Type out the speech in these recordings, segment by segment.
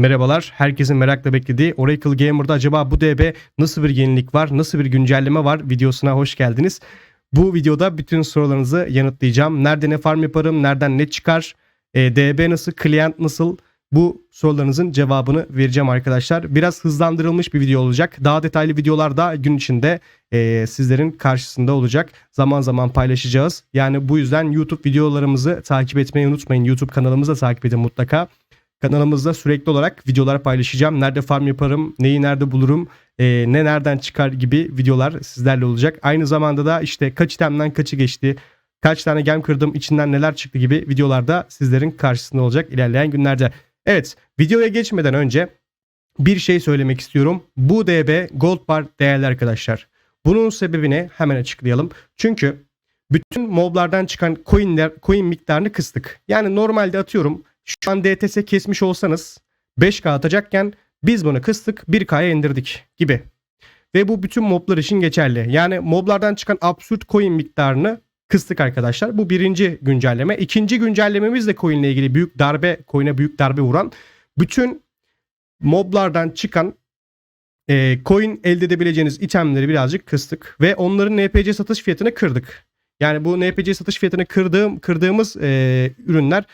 Merhabalar. Herkesin merakla beklediği Oracle Gamer'da acaba bu DB nasıl bir yenilik var, nasıl bir güncelleme var videosuna hoş geldiniz. Bu videoda bütün sorularınızı yanıtlayacağım. Nerede ne farm yaparım, nereden ne çıkar, e, DB nasıl, client nasıl bu sorularınızın cevabını vereceğim arkadaşlar. Biraz hızlandırılmış bir video olacak. Daha detaylı videolar da gün içinde e, sizlerin karşısında olacak. Zaman zaman paylaşacağız. Yani bu yüzden YouTube videolarımızı takip etmeyi unutmayın. YouTube kanalımızı da takip edin mutlaka. Kanalımızda sürekli olarak videolar paylaşacağım. Nerede farm yaparım, neyi nerede bulurum, e, ne nereden çıkar gibi videolar sizlerle olacak. Aynı zamanda da işte kaç itemden kaçı geçti, kaç tane gem kırdım, içinden neler çıktı gibi videolarda sizlerin karşısında olacak ilerleyen günlerde. Evet, videoya geçmeden önce bir şey söylemek istiyorum. Bu DB Gold Bar değerli arkadaşlar. Bunun sebebini hemen açıklayalım. Çünkü bütün moblardan çıkan coinler, coin miktarını kıstık. Yani normalde atıyorum şu an DTS kesmiş olsanız 5K atacakken biz bunu kıstık 1K'ya indirdik gibi. Ve bu bütün moblar için geçerli. Yani moblardan çıkan absürt coin miktarını kıstık arkadaşlar. Bu birinci güncelleme. İkinci güncellememiz de coin ile ilgili büyük darbe, coin'e büyük darbe vuran bütün moblardan çıkan e, coin elde edebileceğiniz itemleri birazcık kıstık ve onların NPC satış fiyatını kırdık. Yani bu NPC satış fiyatını kırdığım kırdığımız e, ürünler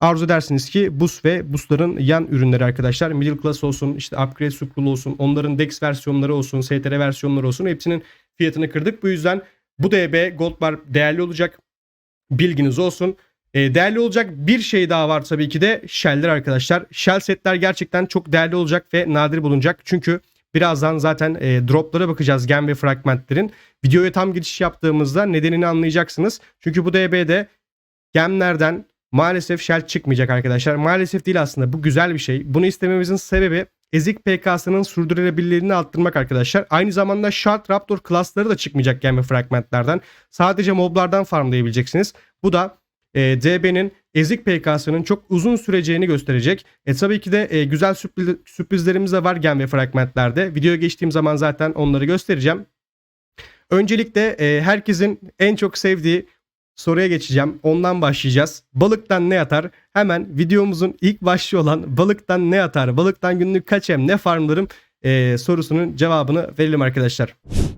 arzu edersiniz ki bus ve busların yan ürünleri arkadaşlar. Middle class olsun, işte upgrade suprul olsun, onların dex versiyonları olsun, STR versiyonları olsun hepsinin fiyatını kırdık. Bu yüzden bu DB Gold Bar değerli olacak. Bilginiz olsun. E, değerli olacak bir şey daha var tabii ki de shell'ler arkadaşlar. Shell setler gerçekten çok değerli olacak ve nadir bulunacak. Çünkü birazdan zaten e, droplara bakacağız gem ve fragmentlerin. Videoya tam giriş yaptığımızda nedenini anlayacaksınız. Çünkü bu DB'de gemlerden maalesef shell çıkmayacak arkadaşlar. Maalesef değil aslında bu güzel bir şey. Bunu istememizin sebebi ezik PK'sının sürdürülebilirliğini arttırmak arkadaşlar. Aynı zamanda Shard Raptor klasları da çıkmayacak gem ve fragmentlerden. Sadece moblardan farmlayabileceksiniz. Bu da e, DB'nin ezik PK'sının çok uzun süreceğini gösterecek. E tabii ki de e, güzel sürpriz, sürprizlerimiz de var gem ve fragmentlerde. Videoya geçtiğim zaman zaten onları göstereceğim. Öncelikle e, herkesin en çok sevdiği soruya geçeceğim. Ondan başlayacağız. Balıktan ne atar? Hemen videomuzun ilk başlığı olan balıktan ne atar? Balıktan günlük kaç em ne farmlarım e, sorusunun cevabını verelim arkadaşlar.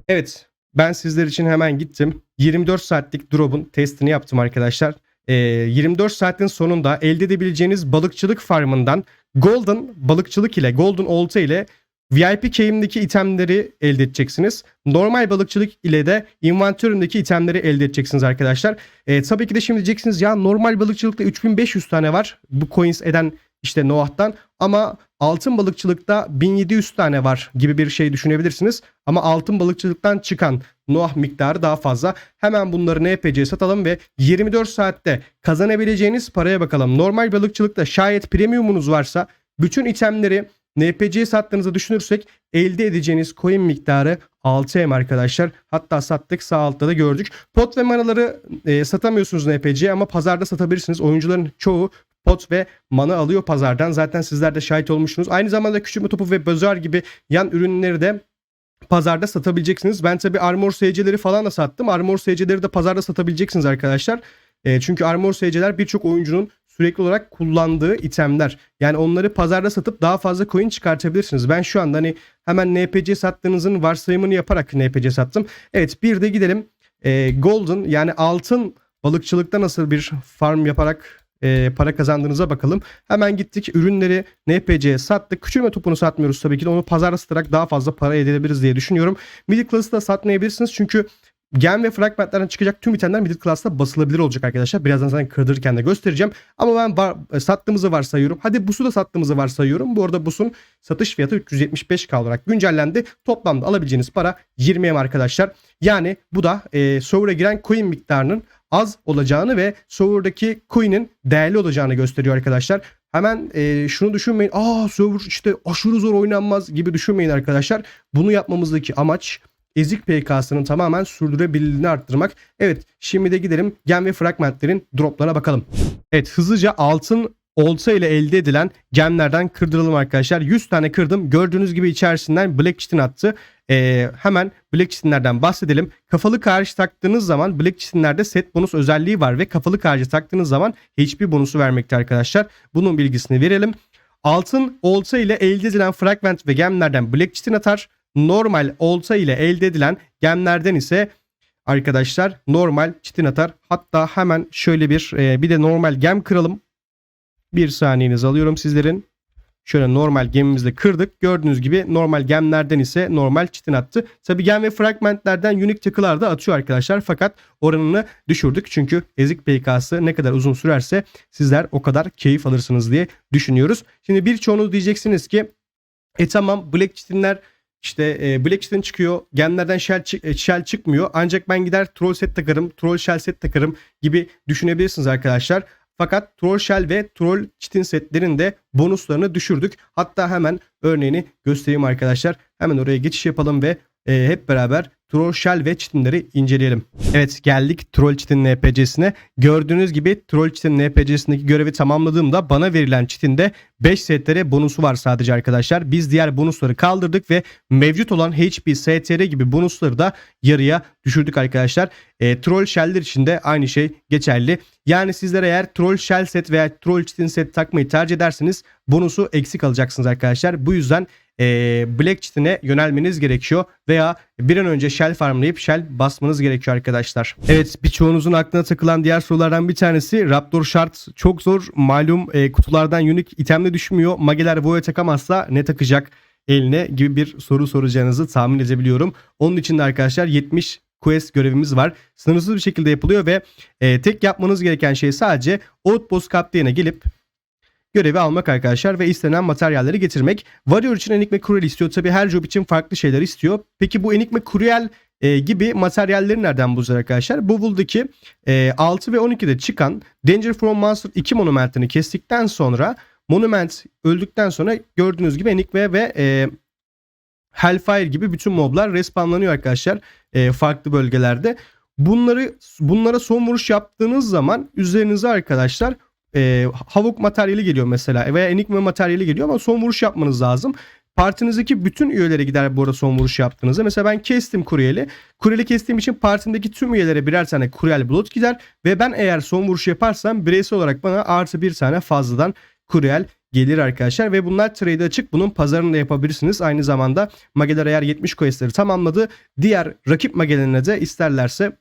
Evet ben sizler için hemen gittim. 24 saatlik drop'un testini yaptım arkadaşlar. E, 24 saatin sonunda elde edebileceğiniz balıkçılık farmından Golden balıkçılık ile Golden olta ile VIP key'imdeki itemleri elde edeceksiniz. Normal balıkçılık ile de inventörümdeki itemleri elde edeceksiniz arkadaşlar. E, tabii ki de şimdi diyeceksiniz ya normal balıkçılıkta 3500 tane var. Bu coins eden işte Noah'tan ama altın balıkçılıkta 1700 tane var gibi bir şey düşünebilirsiniz. Ama altın balıkçılıktan çıkan Noah miktarı daha fazla. Hemen bunları NPC'ye satalım ve 24 saatte kazanabileceğiniz paraya bakalım. Normal balıkçılıkta şayet premiumunuz varsa bütün itemleri NPC'ye sattığınızı düşünürsek elde edeceğiniz coin miktarı 6M arkadaşlar. Hatta sattık sağ altta da gördük. Pot ve manaları e, satamıyorsunuz NPC'ye ama pazarda satabilirsiniz. Oyuncuların çoğu pot ve mana alıyor pazardan. Zaten sizler de şahit olmuşsunuz. Aynı zamanda küçülme topu ve bözer gibi yan ürünleri de pazarda satabileceksiniz. Ben tabi armor SC'leri falan da sattım. Armor SC'leri de pazarda satabileceksiniz arkadaşlar. E, çünkü armor SC'ler birçok oyuncunun sürekli olarak kullandığı itemler. Yani onları pazarda satıp daha fazla coin çıkartabilirsiniz. Ben şu anda hani hemen NPC sattığınızın varsayımını yaparak NPC sattım. Evet bir de gidelim e, Golden yani altın balıkçılıkta nasıl bir farm yaparak e, para kazandığınıza bakalım. Hemen gittik ürünleri NPC'ye sattık. Küçülme topunu satmıyoruz tabii ki de onu pazarda satarak daha fazla para elde edebiliriz diye düşünüyorum. Middle class'ı da satmayabilirsiniz çünkü Gem ve fragmentlerden çıkacak tüm itemler middle class'ta basılabilir olacak arkadaşlar. Birazdan zaten kırdırırken de göstereceğim. Ama ben var, e, sattığımızı varsayıyorum. Hadi busu da sattığımızı varsayıyorum. Bu arada busun satış fiyatı 375k olarak güncellendi. Toplamda alabileceğiniz para 20 M arkadaşlar. Yani bu da e, server'a giren coin miktarının az olacağını ve server'daki coin'in değerli olacağını gösteriyor arkadaşlar. Hemen e, şunu düşünmeyin. Aa server işte aşırı zor oynanmaz gibi düşünmeyin arkadaşlar. Bunu yapmamızdaki amaç ezik PK'sının tamamen sürdürülebilirliğini arttırmak. Evet şimdi de gidelim gem ve fragmentlerin droplarına bakalım. Evet hızlıca altın olta ile elde edilen gemlerden kırdıralım arkadaşlar. 100 tane kırdım. Gördüğünüz gibi içerisinden Black Chitin attı. Ee, hemen Black Chitin'lerden bahsedelim. Kafalı karşı taktığınız zaman Black Chitin'lerde set bonus özelliği var ve kafalı karşı taktığınız zaman HP bonusu vermekte arkadaşlar. Bunun bilgisini verelim. Altın olta ile elde edilen fragment ve gemlerden Black Chitin atar. Normal olta ile elde edilen gemlerden ise arkadaşlar normal çitin atar. Hatta hemen şöyle bir e, bir de normal gem kıralım. Bir saniyenizi alıyorum sizlerin. Şöyle normal gemimizle kırdık. Gördüğünüz gibi normal gemlerden ise normal çitin attı. Tabi gem ve fragmentlerden unique takılar da atıyor arkadaşlar. Fakat oranını düşürdük. Çünkü ezik PK'sı ne kadar uzun sürerse sizler o kadar keyif alırsınız diye düşünüyoruz. Şimdi birçoğunuz diyeceksiniz ki e tamam Black Chitin'ler işte e, Black Chitin çıkıyor. Gemlerden shell, e, shell çıkmıyor. Ancak ben gider troll set takarım, troll shell set takarım gibi düşünebilirsiniz arkadaşlar. Fakat troll shell ve troll chitin setlerin de bonuslarını düşürdük. Hatta hemen örneğini göstereyim arkadaşlar. Hemen oraya geçiş yapalım ve e, hep beraber troll shell ve chitinleri inceleyelim. Evet geldik troll chitin NPC'sine. Gördüğünüz gibi troll chitin NPC'sindeki görevi tamamladığımda bana verilen chitinde 5 setlere bonusu var sadece arkadaşlar. Biz diğer bonusları kaldırdık ve mevcut olan HP, STR gibi bonusları da yarıya düşürdük arkadaşlar. E, troll shell'ler için de aynı şey geçerli. Yani sizler eğer troll shell set veya troll chitin set takmayı tercih ederseniz bonusu eksik alacaksınız arkadaşlar. Bu yüzden e, Black Chitin'e yönelmeniz gerekiyor veya bir an önce shell farmlayıp shell basmanız gerekiyor arkadaşlar. Evet birçoğunuzun aklına takılan diğer sorulardan bir tanesi Raptor şart çok zor. Malum e, kutulardan unique itemle düşmüyor. Mageler Vo'ya takamazsa ne takacak eline gibi bir soru soracağınızı tahmin edebiliyorum. Onun için de arkadaşlar 70 quest görevimiz var. Sınırsız bir şekilde yapılıyor ve e, tek yapmanız gereken şey sadece Outpost Captain'e gelip görevi almak arkadaşlar ve istenen materyalleri getirmek. Warrior için Enigma Cruel istiyor. Tabi her job için farklı şeyler istiyor. Peki bu Enigma Cruel e, gibi materyalleri nereden bulacağız arkadaşlar? Buvul'daki e, 6 ve 12'de çıkan Danger from Monster 2 monumentini kestikten sonra Monument öldükten sonra gördüğünüz gibi Enigma ve e, Hellfire gibi bütün moblar respawnlanıyor arkadaşlar e, farklı bölgelerde. Bunları bunlara son vuruş yaptığınız zaman üzerinize arkadaşlar e, Havok materyali geliyor mesela veya Enigma materyali geliyor ama son vuruş yapmanız lazım. Partinizdeki bütün üyelere gider bu arada son vuruş yaptığınızda. Mesela ben kestim kuryeli. Kuryeli kestiğim için partimdeki tüm üyelere birer tane kuryel blood gider. Ve ben eğer son vuruş yaparsam bireysel olarak bana artı bir tane fazladan kuryel gelir arkadaşlar. Ve bunlar trade açık. Bunun pazarını da yapabilirsiniz. Aynı zamanda mageler eğer 70 questleri tamamladı. Diğer rakip magelerine de isterlerse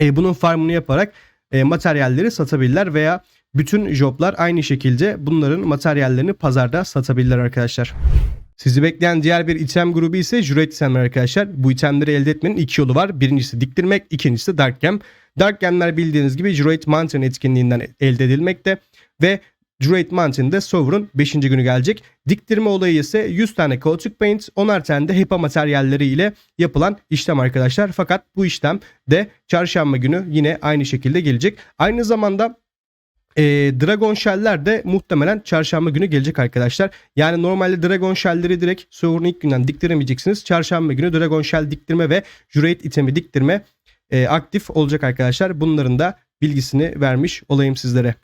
e, bunun farmını yaparak e, materyalleri satabilirler veya bütün joblar aynı şekilde bunların materyallerini pazarda satabilirler arkadaşlar. Sizi bekleyen diğer bir item grubu ise Jurate itemler arkadaşlar. Bu itemleri elde etmenin iki yolu var. Birincisi diktirmek, ikincisi Dark Gem. Dark Gem'ler bildiğiniz gibi Jurate Mountain etkinliğinden elde edilmekte ve Jurate Mountain'de Sovereign 5. günü gelecek. Diktirme olayı ise 100 tane Chaotic Paint, 10'ar tane de HEPA materyalleri ile yapılan işlem arkadaşlar. Fakat bu işlem de çarşamba günü yine aynı şekilde gelecek. Aynı zamanda e, Dragon Shell'ler de muhtemelen çarşamba günü gelecek arkadaşlar. Yani normalde Dragon Shell'leri direkt server'ın ilk günden diktiremeyeceksiniz. Çarşamba günü Dragon Shell diktirme ve Jurate itemi diktirme e, aktif olacak arkadaşlar. Bunların da bilgisini vermiş olayım sizlere.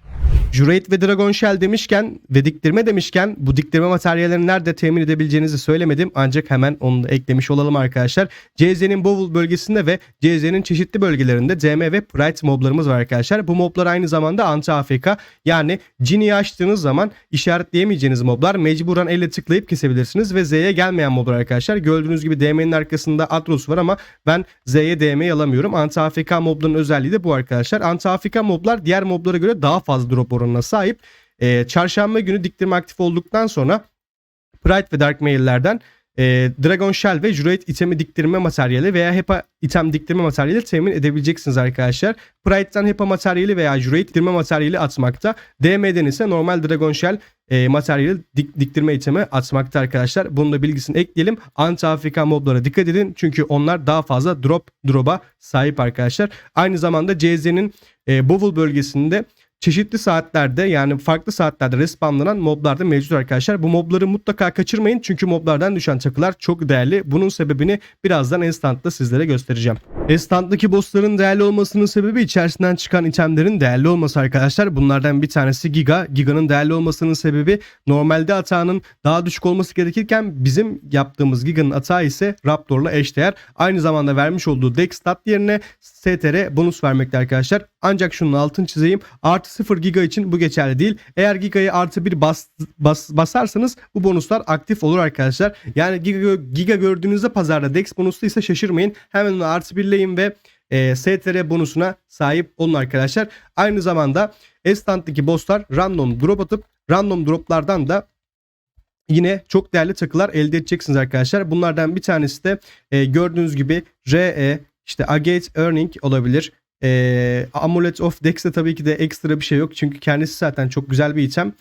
Jurate ve Dragon Shell demişken ve diktirme demişken bu diktirme materyallerini nerede temin edebileceğinizi söylemedim. Ancak hemen onu da eklemiş olalım arkadaşlar. CZ'nin Bovul bölgesinde ve CZ'nin çeşitli bölgelerinde DM ve Pride moblarımız var arkadaşlar. Bu moblar aynı zamanda anti AFK yani Gini'yi açtığınız zaman işaretleyemeyeceğiniz moblar mecburen elle tıklayıp kesebilirsiniz ve Z'ye gelmeyen moblar arkadaşlar. Gördüğünüz gibi DM'nin arkasında Atros var ama ben Z'ye DM'yi alamıyorum. Anti AFK mobların özelliği de bu arkadaşlar. Anti AFK moblar diğer moblara göre daha fazla drop oranına sahip. Ee, çarşamba günü diktirme aktif olduktan sonra Pride ve Dark Mail'lerden e, Dragon Shell ve Jurate itemi diktirme materyali veya HEPA item diktirme materyali temin edebileceksiniz arkadaşlar. Pride'den HEPA materyali veya Jurate diktirme materyali atmakta. DM'den ise normal Dragon Shell e, materyali dik, diktirme itemi atmakta arkadaşlar. Bunun da bilgisini ekleyelim. Anti AFK moblara dikkat edin. Çünkü onlar daha fazla drop drop'a sahip arkadaşlar. Aynı zamanda CZ'nin e, Bovul bölgesinde çeşitli saatlerde yani farklı saatlerde respawnlanan moblar da mevcut arkadaşlar. Bu mobları mutlaka kaçırmayın çünkü moblardan düşen çakılar çok değerli. Bunun sebebini birazdan Instant'ta sizlere göstereceğim. Instant'taki bossların değerli olmasının sebebi içerisinden çıkan itemlerin değerli olması arkadaşlar. Bunlardan bir tanesi Giga. Giga'nın değerli olmasının sebebi normalde atağının daha düşük olması gerekirken bizim yaptığımız Giga'nın atağı ise Raptor'la eşdeğer. Aynı zamanda vermiş olduğu Dex stat yerine STR bonus vermekte arkadaşlar. Ancak şunun altını çizeyim. Artı 0 giga için bu geçerli değil. Eğer gigayı artı 1 bas, bas, basarsanız bu bonuslar aktif olur arkadaşlar. Yani giga, giga gördüğünüzde pazarda Dex bonuslu ise şaşırmayın. Hemen onu artı birleyin ve e, STR bonusuna sahip olun arkadaşlar. Aynı zamanda Estant'taki bosslar random drop atıp random droplardan da yine çok değerli takılar elde edeceksiniz arkadaşlar. Bunlardan bir tanesi de e, gördüğünüz gibi RE işte Agate Earning olabilir. E, Amulet of Dex'te tabii ki de ekstra bir şey yok. Çünkü kendisi zaten çok güzel bir item.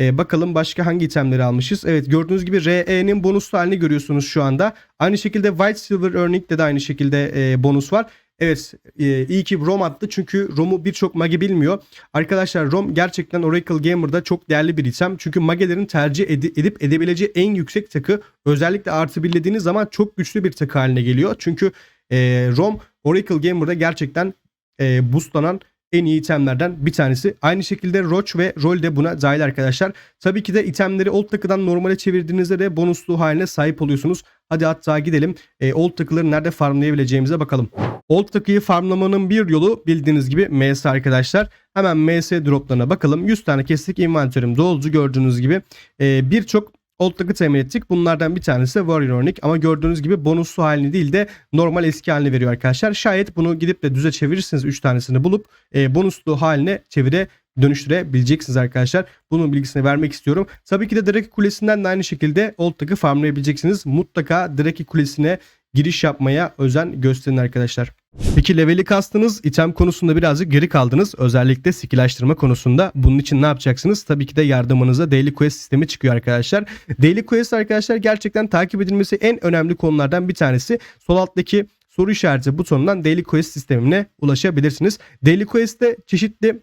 E, bakalım başka hangi itemleri almışız. Evet gördüğünüz gibi RE'nin bonuslu halini görüyorsunuz şu anda. Aynı şekilde White Silver Earning'de de aynı şekilde e, bonus var. Evet e, iyi ki Rom attı çünkü Rom'u birçok mage bilmiyor. Arkadaşlar Rom gerçekten Oracle Gamer'da çok değerli bir item. Çünkü magelerin tercih edi- edip edebileceği en yüksek takı özellikle artı birlediğiniz zaman çok güçlü bir takı haline geliyor. Çünkü e, Rom Oracle Gamer'da gerçekten e, boostlanan en iyi itemlerden bir tanesi. Aynı şekilde Roach ve Roll de buna dahil arkadaşlar. Tabii ki de itemleri old takıdan normale çevirdiğinizde de bonuslu haline sahip oluyorsunuz. Hadi hatta gidelim e, old takıları nerede farmlayabileceğimize bakalım. Old takıyı farmlamanın bir yolu bildiğiniz gibi MS arkadaşlar. Hemen MS droplarına bakalım. 100 tane kestik inventörüm doldu gördüğünüz gibi. E, Birçok Old takı temin ettik. Bunlardan bir tanesi de Warrior Onyx ama gördüğünüz gibi bonuslu halini değil de normal eski halini veriyor arkadaşlar. Şayet bunu gidip de düze çevirirseniz 3 tanesini bulup e, bonuslu haline çevire dönüştürebileceksiniz arkadaşlar. Bunun bilgisini vermek istiyorum. Tabii ki de Draki Kulesi'nden de aynı şekilde Old takı farmlayabileceksiniz. Mutlaka Draki Kulesi'ne giriş yapmaya özen gösterin arkadaşlar. Peki leveli kastınız item konusunda birazcık geri kaldınız. Özellikle skilllaştırma konusunda. Bunun için ne yapacaksınız? Tabii ki de yardımınıza Daily Quest sistemi çıkıyor arkadaşlar. Daily Quest arkadaşlar gerçekten takip edilmesi en önemli konulardan bir tanesi. Sol alttaki soru işareti butonundan Daily Quest sistemine ulaşabilirsiniz. Daily Quest'te çeşitli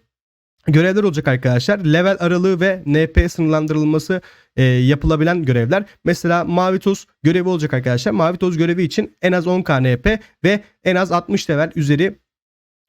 görevler olacak arkadaşlar. Level aralığı ve NP sınırlandırılması e, yapılabilen görevler. Mesela mavi toz görevi olacak arkadaşlar. Mavi toz görevi için en az 10k NP ve en az 60 level üzeri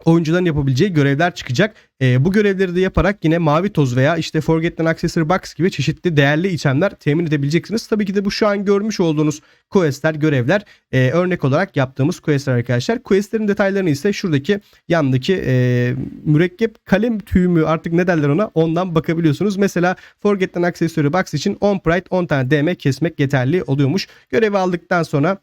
oyuncuların yapabileceği görevler çıkacak. E, bu görevleri de yaparak yine mavi toz veya işte Forgotten Accessory Box gibi çeşitli değerli itemler temin edebileceksiniz. Tabii ki de bu şu an görmüş olduğunuz questler, görevler e, örnek olarak yaptığımız questler arkadaşlar. Questlerin detaylarını ise şuradaki yandaki e, mürekkep kalem tüyü mü artık ne derler ona ondan bakabiliyorsunuz. Mesela Forgotten Accessory Box için 10 Pride 10 tane DM kesmek yeterli oluyormuş. Görevi aldıktan sonra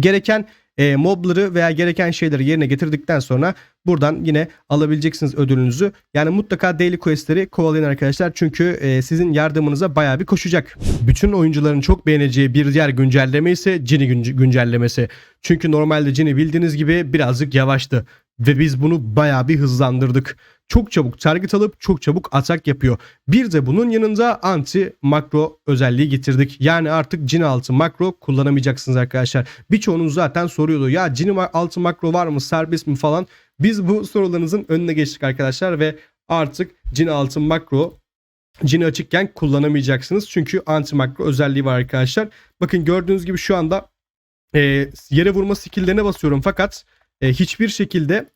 gereken e, mobları veya gereken şeyleri yerine getirdikten sonra buradan yine alabileceksiniz ödülünüzü. Yani mutlaka daily questleri kovalayın arkadaşlar. Çünkü e, sizin yardımınıza bayağı bir koşacak. Bütün oyuncuların çok beğeneceği bir diğer güncelleme ise günce- güncellemesi. Çünkü normalde Genie bildiğiniz gibi birazcık yavaştı. Ve biz bunu bayağı bir hızlandırdık. Çok çabuk target alıp çok çabuk atak yapıyor. Bir de bunun yanında anti makro özelliği getirdik. Yani artık Genie altı makro kullanamayacaksınız arkadaşlar. Birçoğunuz zaten soruyordu. Ya Genie altı makro var mı serbest mi falan. Biz bu sorularınızın önüne geçtik arkadaşlar ve artık Genie altı makro Genie açıkken kullanamayacaksınız. Çünkü anti makro özelliği var arkadaşlar. Bakın gördüğünüz gibi şu anda e, yere vurma skill'lerine basıyorum fakat e, hiçbir şekilde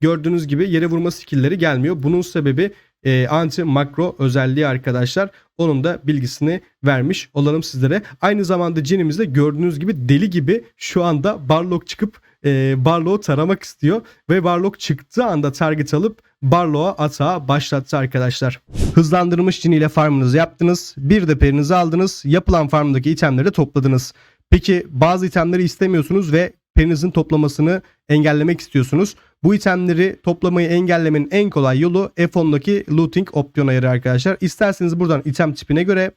gördüğünüz gibi yere vurma skill'leri gelmiyor. Bunun sebebi e, anti makro özelliği arkadaşlar. Onun da bilgisini vermiş olalım sizlere. Aynı zamanda Genie'mizde gördüğünüz gibi deli gibi şu anda Barlock çıkıp e, Barlock'u taramak istiyor. Ve Barlock çıktığı anda target alıp Barlock'a atağa başlattı arkadaşlar. Hızlandırılmış Genie ile farmınızı yaptınız. Bir de perinizi aldınız. Yapılan farmdaki itemleri topladınız. Peki bazı itemleri istemiyorsunuz ve perinizin toplamasını engellemek istiyorsunuz. Bu itemleri toplamayı engellemenin en kolay yolu F10'daki looting opsiyon ayarı arkadaşlar. İsterseniz buradan item tipine göre,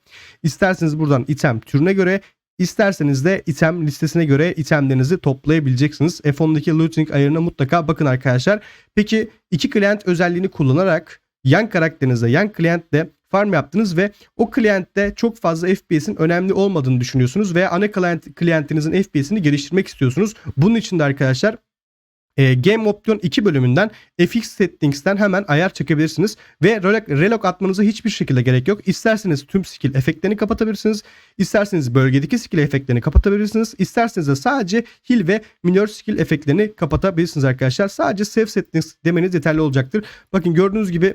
isterseniz buradan item türüne göre, isterseniz de item listesine göre itemlerinizi toplayabileceksiniz. F10'daki looting ayarına mutlaka bakın arkadaşlar. Peki iki client özelliğini kullanarak yan karakterinizde, yan klientte farm yaptınız ve o klientte çok fazla FPS'in önemli olmadığını düşünüyorsunuz veya ana klient, klientinizin FPS'ini geliştirmek istiyorsunuz. Bunun için de arkadaşlar e, Game Option 2 bölümünden FX Settings'ten hemen ayar çekebilirsiniz ve relog, relog atmanıza hiçbir şekilde gerek yok. İsterseniz tüm skill efektlerini kapatabilirsiniz. İsterseniz bölgedeki skill efektlerini kapatabilirsiniz. İsterseniz de sadece heal ve minor skill efektlerini kapatabilirsiniz arkadaşlar. Sadece save settings demeniz yeterli olacaktır. Bakın gördüğünüz gibi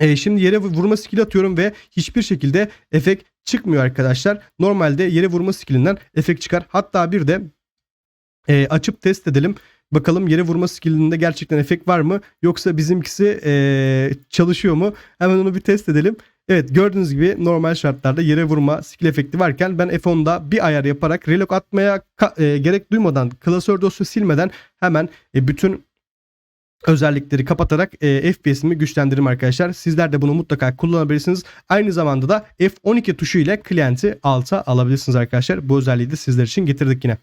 e, şimdi yere vurma skill atıyorum ve hiçbir şekilde efekt çıkmıyor arkadaşlar. Normalde yere vurma skillinden efekt çıkar. Hatta bir de e, açıp test edelim. Bakalım yere vurma skillinde gerçekten efekt var mı? Yoksa bizimkisi ee, çalışıyor mu? Hemen onu bir test edelim. Evet gördüğünüz gibi normal şartlarda yere vurma skill efekti varken ben F10'da bir ayar yaparak relog atmaya e, gerek duymadan klasör dosya silmeden hemen e, bütün özellikleri kapatarak e, FPS'imi güçlendiririm arkadaşlar. Sizler de bunu mutlaka kullanabilirsiniz. Aynı zamanda da F12 tuşu ile klienti alta alabilirsiniz arkadaşlar. Bu özelliği de sizler için getirdik yine.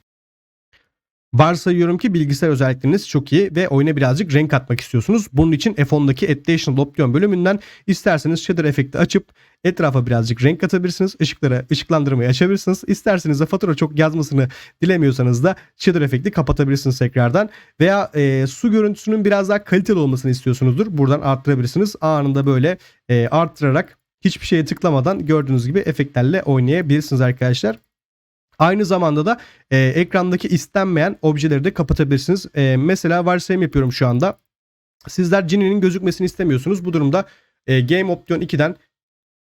Varsayıyorum ki bilgisayar özellikleriniz çok iyi ve oyuna birazcık renk katmak istiyorsunuz. Bunun için F10'daki Additional Option bölümünden isterseniz shader efekti açıp etrafa birazcık renk katabilirsiniz. Işıklara ışıklandırmayı açabilirsiniz. İsterseniz de fatura çok yazmasını dilemiyorsanız da shader efekti kapatabilirsiniz tekrardan. Veya e, su görüntüsünün biraz daha kaliteli olmasını istiyorsunuzdur. Buradan arttırabilirsiniz. Anında böyle e, arttırarak hiçbir şeye tıklamadan gördüğünüz gibi efektlerle oynayabilirsiniz arkadaşlar. Aynı zamanda da e, ekrandaki istenmeyen objeleri de kapatabilirsiniz. E, mesela varsayım yapıyorum şu anda. Sizler Gini'nin gözükmesini istemiyorsunuz. Bu durumda e, Game Option 2'den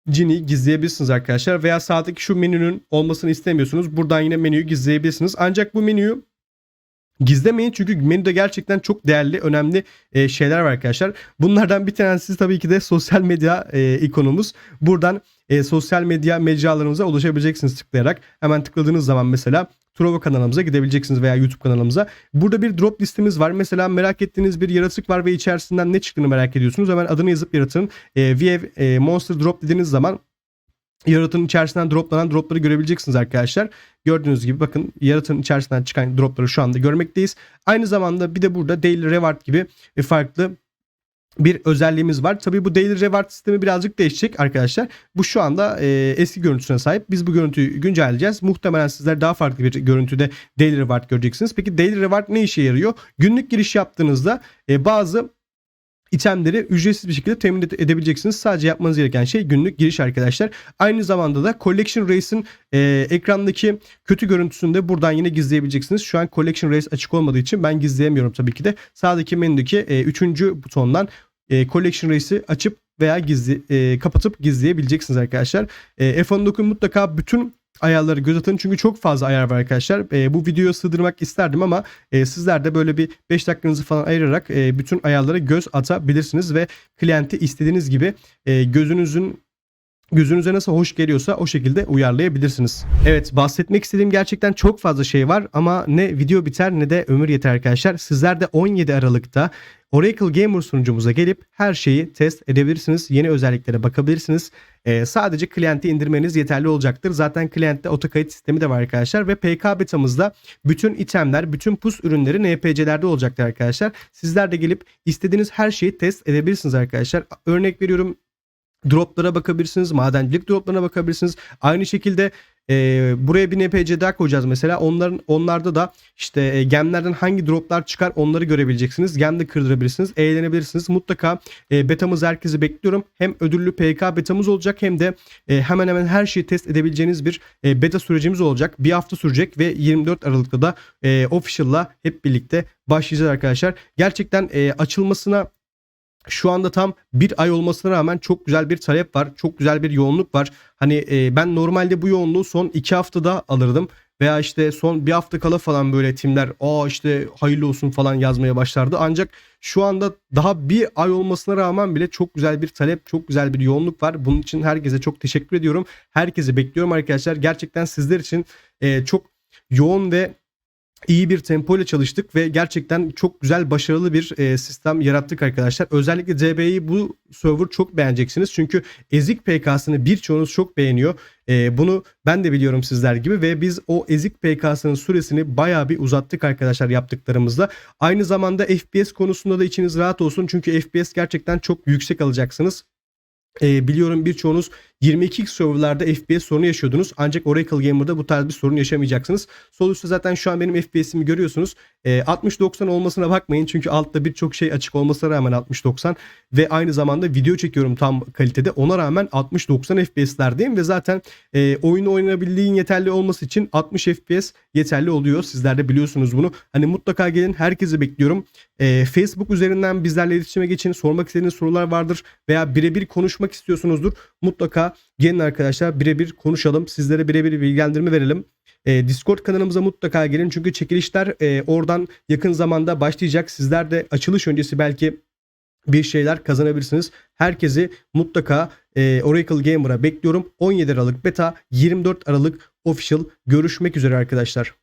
Gini'yi gizleyebilirsiniz arkadaşlar. Veya sağdaki şu menünün olmasını istemiyorsunuz. Buradan yine menüyü gizleyebilirsiniz. Ancak bu menüyü Gizlemeyin çünkü menüde gerçekten çok değerli, önemli e, şeyler var arkadaşlar. Bunlardan bir tanesi tabii ki de sosyal medya e, ikonumuz. Buradan e, sosyal medya mecralarımıza ulaşabileceksiniz tıklayarak. Hemen tıkladığınız zaman mesela Trovo kanalımıza gidebileceksiniz veya YouTube kanalımıza. Burada bir drop listemiz var. Mesela merak ettiğiniz bir yaratık var ve içerisinden ne çıktığını merak ediyorsunuz. Hemen adını yazıp yaratığın e, VF e, Monster Drop dediğiniz zaman yaratığın içerisinden droplanan dropları görebileceksiniz arkadaşlar. Gördüğünüz gibi bakın yaratığın içerisinden çıkan dropları şu anda görmekteyiz. Aynı zamanda bir de burada Daily Reward gibi e, farklı bir özelliğimiz var. Tabii bu Daily Reward sistemi birazcık değişecek arkadaşlar. Bu şu anda e, eski görüntüsüne sahip. Biz bu görüntüyü güncelleyeceğiz. Muhtemelen sizler daha farklı bir görüntüde Daily Reward göreceksiniz. Peki Daily Reward ne işe yarıyor? Günlük giriş yaptığınızda e, bazı itemleri ücretsiz bir şekilde temin edebileceksiniz. Sadece yapmanız gereken şey günlük giriş arkadaşlar. Aynı zamanda da Collection Race'in e, ekrandaki kötü görüntüsünü de buradan yine gizleyebileceksiniz. Şu an Collection Race açık olmadığı için ben gizleyemiyorum tabii ki de. Sağdaki menüdeki 3. E, butondan e, Collection Race'i açıp veya gizli e, kapatıp gizleyebileceksiniz arkadaşlar. E, F19 mutlaka bütün ayarları göz atın çünkü çok fazla ayar var arkadaşlar. E, bu videoyu sığdırmak isterdim ama e, sizler de böyle bir 5 dakikanızı falan ayırarak e, bütün ayarlara göz atabilirsiniz ve klienti istediğiniz gibi e, gözünüzün gözünüze nasıl hoş geliyorsa o şekilde uyarlayabilirsiniz. Evet bahsetmek istediğim gerçekten çok fazla şey var ama ne video biter ne de ömür yeter arkadaşlar. Sizler de 17 Aralık'ta Oracle Gamer sunucumuza gelip her şeyi test edebilirsiniz. Yeni özelliklere bakabilirsiniz. Ee, sadece klienti indirmeniz yeterli olacaktır. Zaten klientte otokayıt sistemi de var arkadaşlar ve PK betamızda bütün itemler, bütün pus ürünleri NPC'lerde olacaktır arkadaşlar. Sizler de gelip istediğiniz her şeyi test edebilirsiniz arkadaşlar. Örnek veriyorum droplara bakabilirsiniz. Madencilik droplarına bakabilirsiniz. Aynı şekilde e, buraya bir NPC daha koyacağız mesela. Onların onlarda da işte e, gemlerden hangi droplar çıkar onları görebileceksiniz. Gem de kırdırabilirsiniz. Eğlenebilirsiniz. Mutlaka e, betamız herkesi bekliyorum. Hem ödüllü PK betamız olacak hem de e, hemen hemen her şeyi test edebileceğiniz bir e, beta sürecimiz olacak. Bir hafta sürecek ve 24 Aralık'ta da e, official'la hep birlikte başlayacağız arkadaşlar. Gerçekten e, açılmasına şu anda tam bir ay olmasına rağmen çok güzel bir talep var. Çok güzel bir yoğunluk var. Hani e, ben normalde bu yoğunluğu son iki haftada alırdım. Veya işte son bir hafta kala falan böyle timler aa işte hayırlı olsun falan yazmaya başlardı. Ancak şu anda daha bir ay olmasına rağmen bile çok güzel bir talep, çok güzel bir yoğunluk var. Bunun için herkese çok teşekkür ediyorum. Herkese bekliyorum arkadaşlar. Gerçekten sizler için e, çok yoğun ve iyi bir tempo ile çalıştık ve gerçekten çok güzel başarılı bir e, sistem yarattık arkadaşlar. Özellikle CB'yi bu server çok beğeneceksiniz. Çünkü ezik PK'sını birçoğunuz çok beğeniyor. E, bunu ben de biliyorum sizler gibi ve biz o ezik PK'sının süresini bayağı bir uzattık arkadaşlar yaptıklarımızda. Aynı zamanda FPS konusunda da içiniz rahat olsun. Çünkü FPS gerçekten çok yüksek alacaksınız. E, biliyorum birçoğunuz 22 serverlarda FPS sorunu yaşıyordunuz. Ancak Oracle Gamer'da bu tarz bir sorun yaşamayacaksınız. Sol üstte zaten şu an benim FPS'imi görüyorsunuz. E, 60-90 olmasına bakmayın. Çünkü altta birçok şey açık olmasına rağmen 60-90 ve aynı zamanda video çekiyorum tam kalitede. Ona rağmen 60-90 FPS'lerdeyim ve zaten e, oyunu oynanabildiğin yeterli olması için 60 FPS yeterli oluyor. Sizler de biliyorsunuz bunu. Hani mutlaka gelin. Herkesi bekliyorum. E, Facebook üzerinden bizlerle iletişime geçin. Sormak istediğiniz sorular vardır veya birebir konuşmak istiyorsunuzdur. Mutlaka gelin arkadaşlar birebir konuşalım. Sizlere birebir bilgilendirme verelim. E, Discord kanalımıza mutlaka gelin çünkü çekilişler e, oradan yakın zamanda başlayacak. Sizler de açılış öncesi belki bir şeyler kazanabilirsiniz. Herkesi mutlaka e, Oracle Gamer'a bekliyorum. 17 Aralık beta, 24 Aralık official görüşmek üzere arkadaşlar.